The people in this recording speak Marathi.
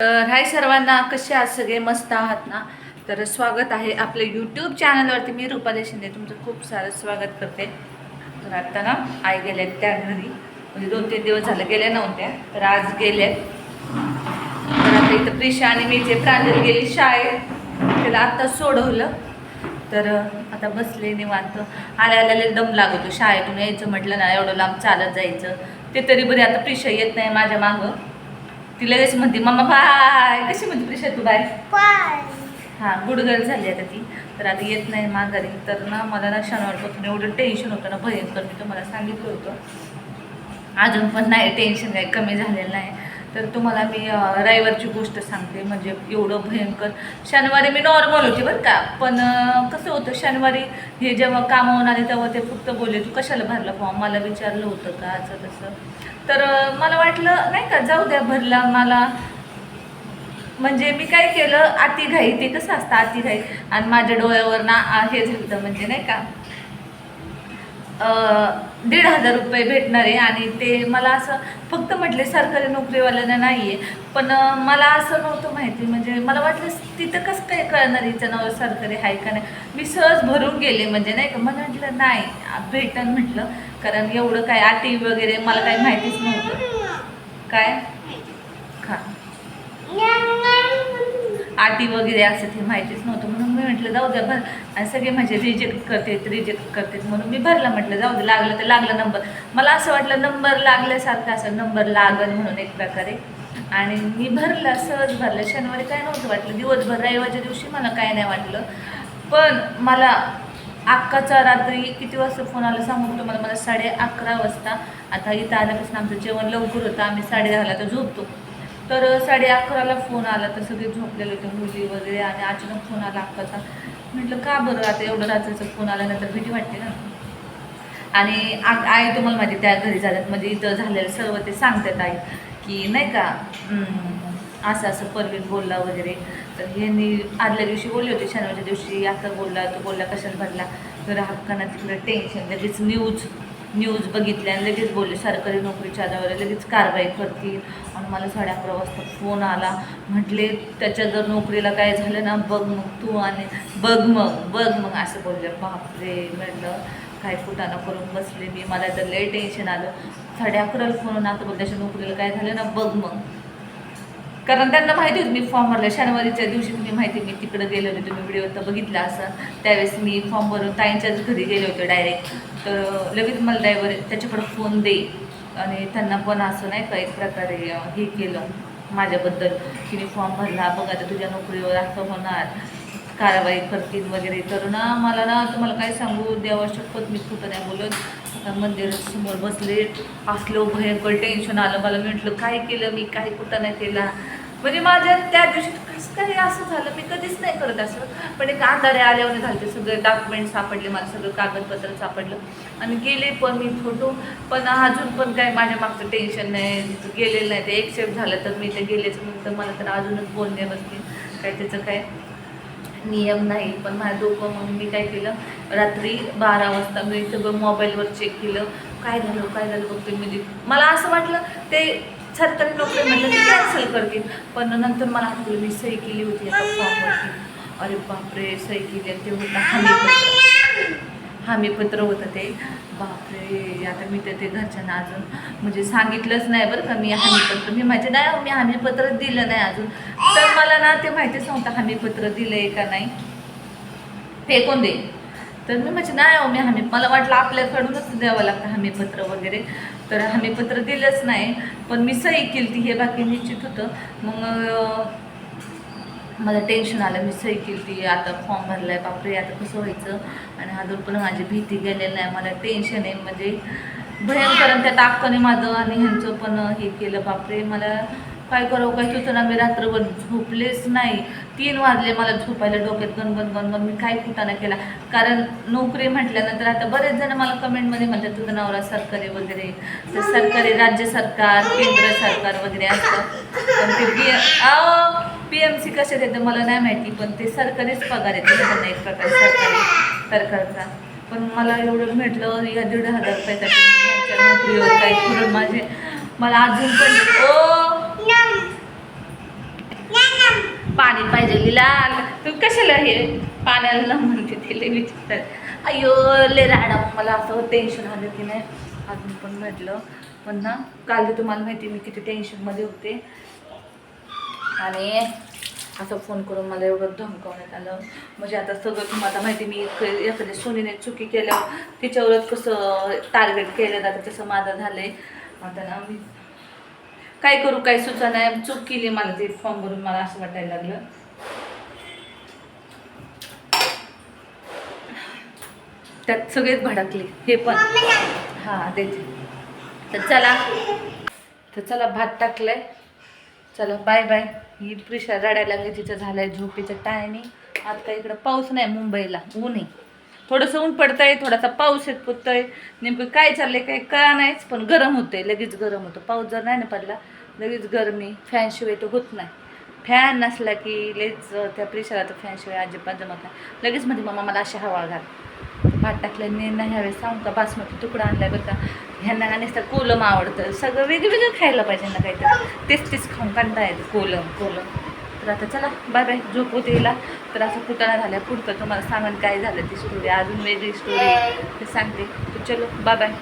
तर हाय सर्वांना कसे आहात सगळे? मस्त आहात ना? तर स्वागत आहे आपल्या यूट्यूब चॅनलवरती मी रुपाली शिंदे तुमचं खूप सारं स्वागत करते. तर आत्ता ना आई गेल्या त्या घरी. म्हणजे दोन तीन दिवस झाले गेल्या नव्हत्या तर आज गेल्या तर आता इथं प्रिशा आणि मी जे प्रांजल गेली शाळेत त्याला आत्ता सोडवलं. तर आता बसले निवांत. आल्या आल्याला दम लागतो. शाळेतून यायचं म्हटलं ना एवढं लांब चालत जायचं. ते तरी बरी आता प्रिशा येत नाही माझ्या मागं. ती लगेच म्हणते मम्मा बाय. कशी म्हणते प्रिशा तू बाय. हां गुडगल झाली आता ती. तर आता येत नाही माघारी. तर ना मला ना शनिवारपासून एवढं टेन्शन होतं ना भयंकर. मी तुम्हाला सांगितलं होतं. अजून पण नाही टेन्शन काही कमी झालेलं नाही. तर तुम्हाला मी रविवारची गोष्ट सांगते. म्हणजे एवढं भयंकर. शनिवारी मी नॉर्मल होते बरं का. पण कसं होतं शनिवारी हे जेव्हा कामावून आले तेव्हा ते फक्त बोलले तू कशाला भरला फॉर्म मला विचारलं होतं का? असं तसं. तर मला वाटलं नाही का जाऊ द्या भरला मला. म्हणजे मी काय केलं अतिघाई ते कसं असतं अतिघाई? आणि माझ्या डोळ्यावर ना हे झालं म्हणजे नाही का? दीड हजार रुपये भेटणार आहे आणि ते मला असं फक्त म्हटले सरकारी नोकरीवाल्यांना नाही आहे पण मला असं नव्हतं माहिती. म्हणजे मला वाटलं तिथं कसं काय कळणार हिचं नाव सरकारी आहे का नाही? मी सहज भरून गेले. म्हणजे नाही का मला म्हटलं नाही भेटन म्हटलं. कारण एवढं काय अटी वगैरे मला काही माहितीच नव्हतं. काय? खा आटी वगैरे असं ते माहितीच नव्हतं मी म्हटलं जाऊ द्या भर. सगळे माझे रिजेक्ट करतेत रिजेक्ट करतेत म्हणून मी भरला म्हटलं जाऊ दे लागलं तर लागलं नंबर मला असं वाटलं नंबर लागल्यासारखं असं नंबर लागल म्हणून एक प्रकारे. आणि मी भरला सहज भरलं. शनिवारी काय नव्हतं वाटलं. दिवसभर रविवारच्या दिवशी मला काय नाही वाटलं. पण मला अक्काचा रात्री किती वाजता फोन आला सांगू तुम्हाला? मला साडे अकरा वाजता. आता इथं आल्यापासून आमचं जेवण लवकर होतं. आम्ही साडे दहाला तर झोपतो. तर साडे अकराला फोन आला तर सगळे झोपलेले होते मुली वगैरे आणि अचानक फोन आला अक्काचा. म्हटलं का बरं आता एवढं रात्रीचा फोन आल्यानंतर भीती वाटते ना? आणि आई तुम्हाला माहिती त्या घरी झाल्यात म्हणजे इथं झालेलं सर्व ते सांगतात आई की नाही का असं असं परवीन बोलला वगैरे. तर यांनी आदल्या दिवशी बोलले होते शनिवारच्या दिवशी आता बोलला तो बोलला कशाला भरला? तर हक्कांना तिकडे टेन्शन लगेच न्यूज न्यूज बघितल्या आणि लगेच बोलले सरकारी नोकरीच्या आधारावर लगेच कारवाई करतील. आणि मला साडे अकरा वाजता फोन आला. म्हटले त्याच्या जर नोकरीला काय झालं ना बघ मग तू आणि बघ मग बघ मग. असं बोलले. बापरे म्हटलं काय कुटाणा करून बसले मी मला तर लय टेन्शन आलं. साडे अकराला फोन आता बघ त्याच्या नोकरीला काय झालं ना बघ मग. कारण त्यांना माहिती होती मी फॉर्म भरला शनिवारीच्या दिवशी तुम्ही माहिती मी तिकडे गेले होते तुम्ही व्हिडिओ तर बघितला असं. त्यावेळेस मी फॉर्म भरून ताईंच्याच घरी गेले होते डायरेक्ट तर लगेच मला ड्रायव्हर त्याच्याकडे फोन दे. आणि त्यांना पण असं नाही का एक प्रकारे हे केलं माझ्याबद्दल की मी फॉर्म भरला बघा आता तुझ्या नोकरीवर असं होणार. कारवाई करतील वगैरे. तर ना मला ना तुम्हाला काय सांगू देवा शपथ मी कुठं नाही बोलत. वाजता मंदिरासमोर बसले. असलो भयंकर टेन्शन आलं. मला म्हटलं काय केलं मी? काय कुठं नाही केला? म्हणजे माझ्या त्या दिवशी कसं काय असं झालं? मी कधीच नाही करत असं. पण एक अंधारे आल्यावर झाले सगळे डॉक्युमेंट सापडले मला सगळं कागदपत्र सापडलं. आणि गेले पण मी फोटो पण अजून पण काय माझ्या मागचं टेन्शन नाही. तिथं गेलेलं नाही. ते एक्सेप्ट झालं तर मी ते गेलेच. नंतर मला तर अजूनच बोलणे बसतील. काय त्याचं काय? नियम नाही पण माझं डोकं मग मी काय केलं? रात्री बारा वाजता मी सगळं मोबाईलवर चेक केलं. काय झालं काय झालं बघते म्हणजे मला असं वाटलं ते सरकारी नोकरी म्हटलं ते कॅन्सल करतील. पण नंतर मला आठवलं मी सही केली होती आता फॉर्मवरती अरे बापरे सही केली आणि ते होता. हमीपत्र होतं ते. बापरे आता मी तर ते घरच्यांना अजून म्हणजे सांगितलंच नाही बरं का मी हमीपत्र मी माझे नाही हो, मी हमीपत्र दिलं नाही अजून. तर मला ना ते माहितीच नव्हतं हमीपत्र दिलं आहे का नाही? फेकून दे? तर मी म्हणजे नाही हो मी हमी मला वाटलं आपल्याकडूनच द्यावं लागतं हमीपत्र वगैरे. तर हमीपत्र दिलंच नाही पण मी सही केली ती हे बाकी निश्चित होतं. मग मला टेन्शन आलं. मी सही केली ती आता फॉर्म भरला आहे बापरे आता कसं व्हायचं? आणि अजून पण माझी भीती गेलेली नाही मला टेन्शन आहे. म्हणजे भयंकर त्या टाक्काने माझं. आणि ह्यांचं पण हे केलं. बापरे मला काय करावं? काय सुचना? ना मी रात्रभर झोपलेच नाही. तीन वाजले मला झोपायला डोक्यात. गणगण गणगण मी काही कुटाणा केला? कारण नोकरी म्हटल्यानंतर आता बरेच जण मला कमेंटमध्ये म्हणतात तुझं नवरा सरकारी वगैरे तर सरकारी राज्य सरकार केंद्र सरकार वगैरे असतं. पण ते पी एम सी कसे देतं मला नाही माहिती पण ते सरकारीच पगार येते त्यांना एक प्रकार सरकारी सरकारचा. पण मला एवढं भेटलं या दीड हजार रुपयासाठी नोकरीवर काही माझे मला अजून पण ओ! पाणी पाहिजे लिलाल. तू कशाला हे पाण्याला म्हणते ते लय विचारतात अयो ले राडा. मला असं टेन्शन आलं की नाही. अजून पण म्हटलं पण ना काल तुम्हाला माहिती मी किती टेन्शनमध्ये होते. आणि असं फोन करून मला एवढं धमकावण्यात आलं. म्हणजे आता सगळं तुम्हाला माहिती मी एखाद्या सोनीने चुकी केल्यावर तिच्यावरच कसं टार्गेट केलं जातं तसं माझं झालंय. आता ना मी काय करू काय सुचा नाही. चूक केली मला ते फॉर्म भरून मला असं वाटायला लागलं. त्यात सगळेच भडकले. हे पण. हां ते तर चला. तर चला भात टाकलाय. चला बाय बाय ही प्रिशा रडायला लागली तिचं झालंय झोपेचं टायमिंग आता इकडं पाऊस नाही मुंबईला ऊन आहे. थोडंसं ऊन पडतंय थोडासा पाऊस येत पुततंय नेमकं काय चाललंय काय का नाहीच पण गरम होतंय लगेच गरम होतं. पाऊस जर नाही ना पडला लगेच गरमी फॅनशिवाय तर होत नाही. फॅन नसला की लेच त्या प्रेशरला तर फॅनशिवाय अजिबात जमत नाही. लगेच म्हणते मम्मा मला अशी हवा घाल. भात टाकल्याने निर्णय ह्यावेळेस सांगू का बासमती तुकडा आणला बरं का? ह्यांना ना नुसतं कोलम आवडतं. सगळं वेगवेगळं खायला पाहिजे ना काहीतरी. तेच तेच खाऊन कांदा येतो. कोलम कोलम. तर आता चला बाय बाय झोप होते तर असं कुटाणा झाल्या. पुढचं तुम्हाला सांगून काय झालं ती स्टोरी अजून वेगळी स्टोरी ते सांगते. तर चलो बाय बाय